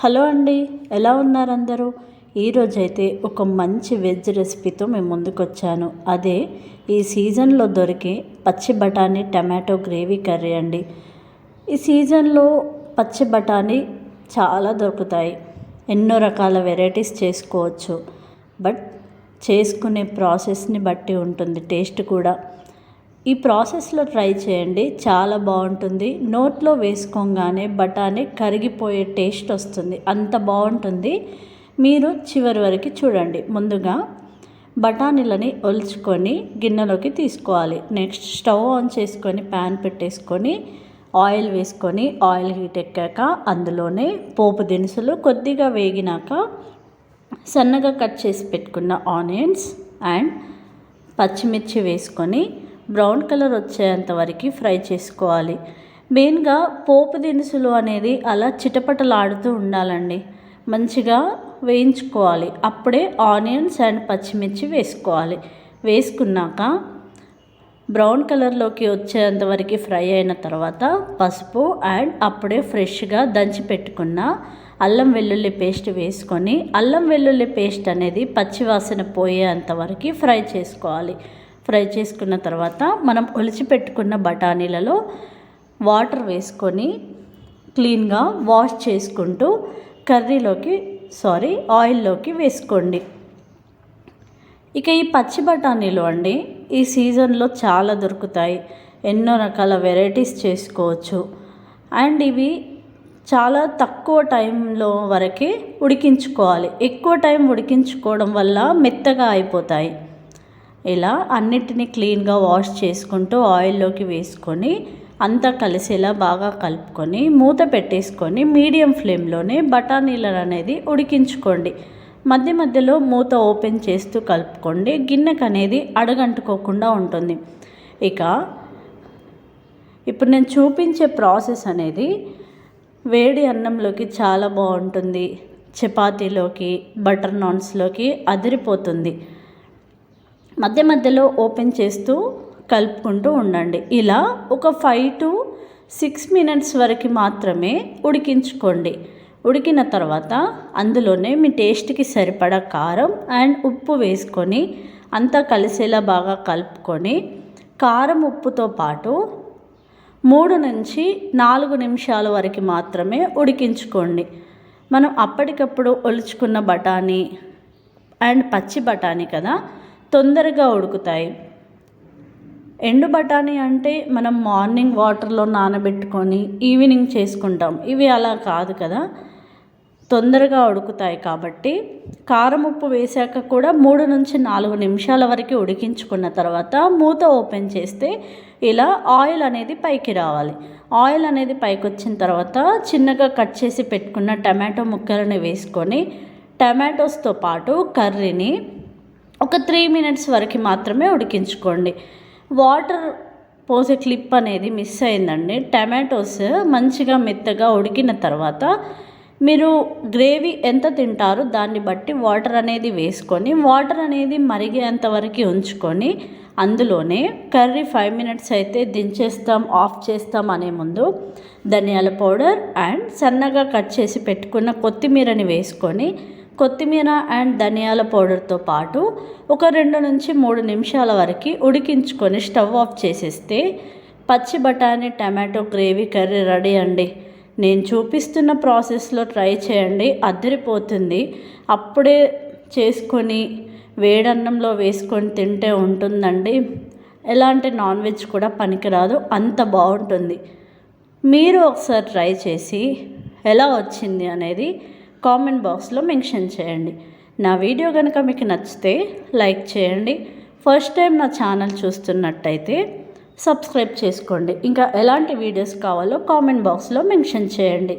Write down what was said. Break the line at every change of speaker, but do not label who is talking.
Hello అండి ఎలా ఉన్నారు అందరూ ఈరోజైతే ఒక మంచి వెజ్ రెసిపీతో మేము ముందుకు వచ్చాను అదే ఈ సీజన్లో దొరికే పచ్చి బఠానీ టమాటో గ్రేవీ కర్రీ అండి. ఈ సీజన్లో పచ్చి బఠానీ చాలా దొరుకుతాయి. ఎన్నో రకాల వెరైటీస్ చేసుకోవచ్చు. బట్ చేసుకునే ప్రాసెస్ని బట్టి ఉంటుంది టేస్ట్ కూడా. ఈ ప్రాసెస్లో ట్రై చేయండి. చాలా బాగుంటుంది. నోట్లో వేసుకోగానే బఠానీ కరిగిపోయే టేస్ట్ వస్తుంది. అంత బాగుంటుంది. మీరు చివరి వరకు చూడండి. ముందుగా బఠానీలని ఒలుచుకొని గిన్నెలోకి తీసుకోవాలి. నెక్స్ట్ స్టవ్ ఆన్ చేసుకొని ప్యాన్ పెట్టేసుకొని ఆయిల్ వేసుకొని ఆయిల్ హీట్ ఎక్కాక అందులోనే పోపు దినుసులు కొద్దిగా వేగినాక సన్నగా కట్ చేసి పెట్టుకున్న ఆనియన్స్ అండ్ పచ్చిమిర్చి వేసుకొని బ్రౌన్ కలర్ వచ్చేంత వరకు ఫ్రై చేసుకోవాలి. మెయిన్గా పోపు దినుసులు అనేది అలా చిటపటలాడుతూ ఉండాలండి. మంచిగా వేయించుకోవాలి. అప్పుడే ఆనియన్స్ అండ్ పచ్చిమిర్చి వేసుకోవాలి. వేసుకున్నాక బ్రౌన్ కలర్లోకి వచ్చేంత వరకు ఫ్రై అయిన తర్వాత పసుపు అండ్ అప్పుడే ఫ్రెష్గా దంచి పెట్టుకున్న అల్లం వెల్లుల్లి పేస్ట్ వేసుకొని అల్లం వెల్లుల్లి పేస్ట్ అనేది పచ్చివాసన పోయేంత వరకు ఫ్రై చేసుకోవాలి. ఫ్రై చేసుకున్న తర్వాత మనం ఒలిచిపెట్టుకున్న బఠానీలలో వాటర్ వేసుకొని క్లీన్గా వాష్ చేసుకుంటూ కర్రీలోకి సారీ ఆయిల్లోకి వేసుకోండి. ఇక ఈ పచ్చి బఠానీలు అండి ఈ సీజన్లో చాలా దొరుకుతాయి. ఎన్నో రకాల వెరైటీస్ చేసుకోవచ్చు. అండ్ ఇవి చాలా తక్కువ టైంలో వరకే ఉడికించుకోవాలి. ఎక్కువ టైం ఉడికించుకోవడం వల్ల మెత్తగా అయిపోతాయి. ఇలా అన్నిటినీ క్లీన్గా వాష్ చేసుకుంటూ ఆయిల్లోకి వేసుకొని అంతా కలిసేలా బాగా కలుపుకొని మూత పెట్టేసుకొని మీడియం ఫ్లేమ్లోనే బఠానీలను అనేది ఉడికించుకోండి. మధ్య మధ్యలో మూత ఓపెన్ చేస్తూ కలుపుకోండి. గిన్నెకు అనేది అడగంటుకోకుండా ఉంటుంది. ఇక ఇప్పుడు నేను చూపించే ప్రాసెస్ అనేది వేడి అన్నంలోకి చాలా బాగుంటుంది. చపాతీలోకి బటర్ నాన్స్లోకి అదిరిపోతుంది. మధ్య మధ్యలో ఓపెన్ చేస్తూ కలుపుకుంటూ ఉండండి. ఇలా ఒక ఫైవ్ టు సిక్స్ మినిట్స్ వరకు మాత్రమే ఉడికించుకోండి. ఉడికిన తర్వాత అందులోనే మీ టేస్ట్కి సరిపడా కారం అండ్ ఉప్పు వేసుకొని అంతా కలిసేలా బాగా కలుపుకొని కారం ఉప్పుతో పాటు మూడు నుంచి నాలుగు నిమిషాల వరకు మాత్రమే ఉడికించుకోండి. మనం అప్పటికప్పుడు ఒలుచుకున్న బఠానీ అండ్ పచ్చి బఠానీ కదా తొందరగా ఉడుకుతాయి. ఎండు బఠానీ అంటే మనం మార్నింగ్ వాటర్లో నానబెట్టుకొని ఈవినింగ్ చేసుకుంటాం. ఇవి అలా కాదు కదా? తొందరగా ఉడుకుతాయి కాబట్టి కారం ఉప్పు వేసాక కూడా మూడు నుంచి నాలుగు నిమిషాల వరకు ఉడికించుకున్న తర్వాత మూత ఓపెన్ చేస్తే ఇలా ఆయిల్ అనేది పైకి రావాలి. ఆయిల్ అనేది పైకి వచ్చిన తర్వాత చిన్నగా కట్ చేసి పెట్టుకున్న టమాటో ముక్కలను వేసుకొని టమాటోస్తో పాటు కర్రీని ఒక త్రీ మినిట్స్ వరకు మాత్రమే ఉడికించుకోండి. వాటర్ పోసే క్లిప్ అనేది మిస్ అయిందండి. టమాటోస్ మంచిగా మెత్తగా ఉడికిన తర్వాత మీరు గ్రేవీ ఎంత తింటారో దాన్ని బట్టి వాటర్ అనేది వేసుకొని వాటర్ అనేది మరిగేంత వరకు ఉంచుకొని అందులోనే కర్రీ ఫైవ్ మినిట్స్ అయితే దించేస్తాం ఆఫ్ చేస్తాం అనే ముందు ధనియాల పౌడర్ అండ్ సన్నగా కట్ చేసి పెట్టుకున్న కొత్తిమీరని వేసుకొని కొత్తిమీర అండ్ ధనియాల పౌడర్తో పాటు ఒక రెండు నుంచి మూడు నిమిషాల వరకు ఉడికించుకొని స్టవ్ ఆఫ్ చేసేస్తే పచ్చి బఠానీ టమాటో గ్రేవీ కర్రీ రెడీ అండి. నేను చూపిస్తున్న ప్రాసెస్లో ట్రై చేయండి. అద్దరిపోతుంది అప్పుడే చేసుకొని వేడన్నంలో వేసుకొని తింటే ఉంటుందండి. ఎలాంటి నాన్ వెజ్ కూడా పనికిరాదు. అంత బాగుంటుంది. మీరు ఒకసారి ట్రై చేసి ఎలా వచ్చింది అనేది కామెంట్ బాక్స్లో మెన్షన్ చేయండి. నా వీడియో కనుక మీకు నచ్చితే లైక్ చేయండి. ఫస్ట్ టైం నా ఛానల్ చూస్తున్నట్టయితే సబ్స్క్రైబ్ చేసుకోండి. ఇంకా ఎలాంటి వీడియోస్ కావాలో కామెంట్ బాక్స్లో మెన్షన్ చేయండి.